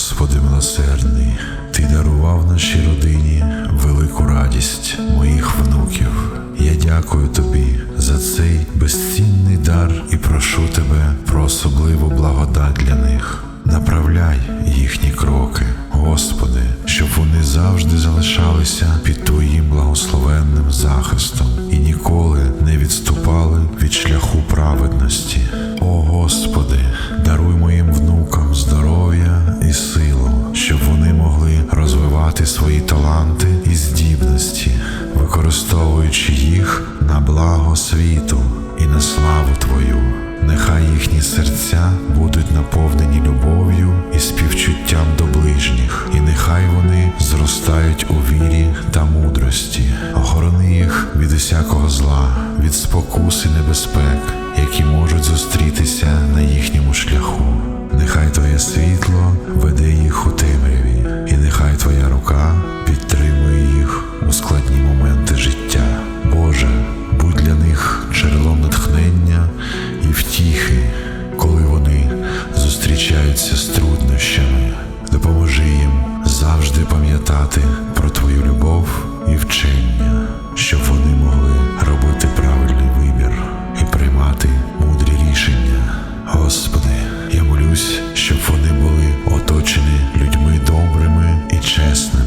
Господи милосердний, Ти дарував нашій родині велику радість моїх внуків. Я дякую тобі за цей безцінний дар і прошу тебе про особливу благодать для них. Направляй їхні кроки, Господи, щоб вони завжди залишалися під Твоїм благословенним захистом і ніколи не відступали від шляху праведності. О Господи, даруй таланти і здібності, використовуючи їх на благо світу і на славу Твою. Нехай їхні серця будуть наповнені любов'ю і співчуттям до ближніх, і нехай вони зростають у вірі та мудрості. Охорони їх від усякого зла, від спокус і небезпек, які можуть зустрітися на їхньому шляху. Нехай Твоє світло веде їх у темряві, знати про твою любов і вчення, щоб вони могли робити правильний вибір і приймати мудрі рішення. Господи, я молюсь, щоб вони були оточені людьми добрими і чесними.